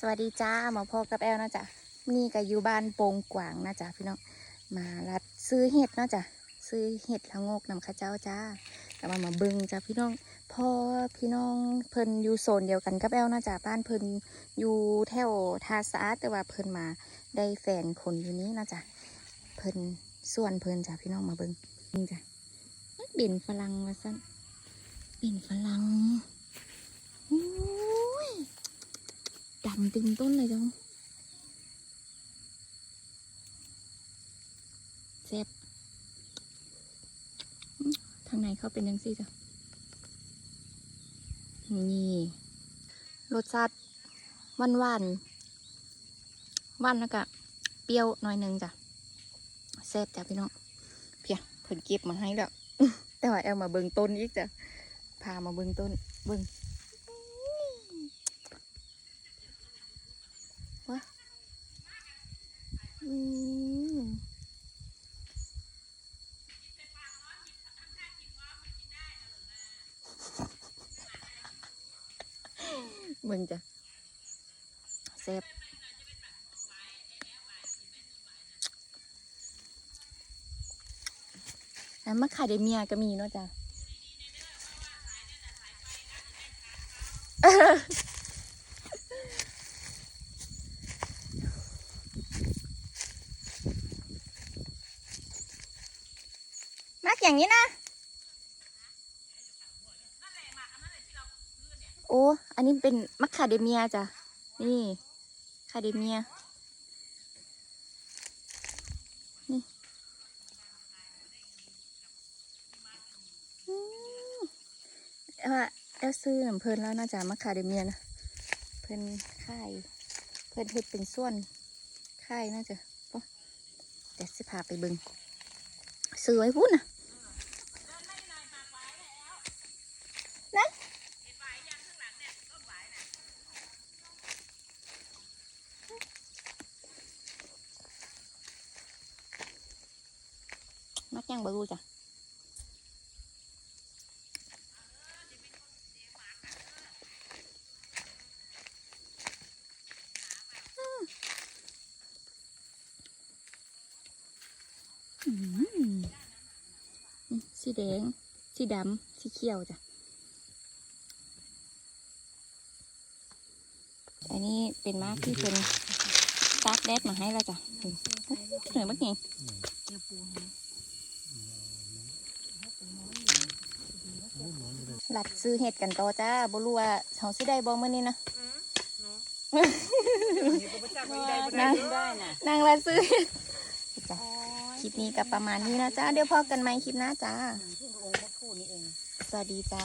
สวัสดีจ้าหมอพ่อกับแอลนะจ๊ะนี่ก็อยู่บ้านโปงกวางนะจ๊ะพี่น้องมารับซื้อเห็ดนาะจ๊ะซื้อเห็ดละงกนำข้าเจ้าจ้าแต่มามาเบิงจ้ะพี่น้องพ่อพี่น้องเพิ่นอยู่โซนเดียวกันกับแอลนะจ๊ะบ้านเพิ่นอยู่แถวทาสาแต่ว่าเพิ่นมาได้แฟนคนอยู่นี้นะจ๊ะเพิ่นส่วนเพิ่นจ้ะพี่น้องมาเบิงนี่จ้ะเบิ่นฝรั่งว่าซั่นเบิ่นฝรั่งโอ้ ดำเต็มต้นเลยจ้ะเจ็บทางในเขาเป็นยังซี่จ้ะ นี่รสชาติหวานหวานๆหวานแล้วก็เปรี้ยวหน่อยหนึงจ้ะแซ่บจ้ะพี่น้องเพียเพิ่นเก็บมาให้แล้วแต่ว่าแอลมาเบิ่งต้นอีกจ้ะพามาเบิ่งต้นเบิ่ง วะอืมมึงจ้ะเซฟอันมะขายเดเมียก็มีเนาะจ้ะ มักอย่างนี้นะ โอ้ อันนี้เป็นมัคคาเดเมียจ้ะ นี่คาเดเมีย นี่อืมเอ่อเอลซื้อเพลินแล้วน่าจะมัคคาเดเมียนะ เพิ่นค่าย เพิ่นเฮ็ดเป็นส่วนค่ายน่าจะปะเดี๋ยวสิพาไปเบึงซื้ อไว้พูดนะมักยังบรูจ้ะอืมอืม สีแดง สีดำ สีเขียวจ้ะ อันนี้เป็นมากที่เป็นตากแดดมาให้แล้วจ้ะเหนื่อยมากไงหลัดซื้อเห็ดกันต่อจ้าบ่รู้ว่าเขาสิได้บ่มื้อนี้นะนางนางหลัดซื้อจ้ะ คลิปนี้ก็ประมาณนี้นะจ้าเดี๋ยวพอกันไหมคลิปหน้าจ้าสวัสดีจ้า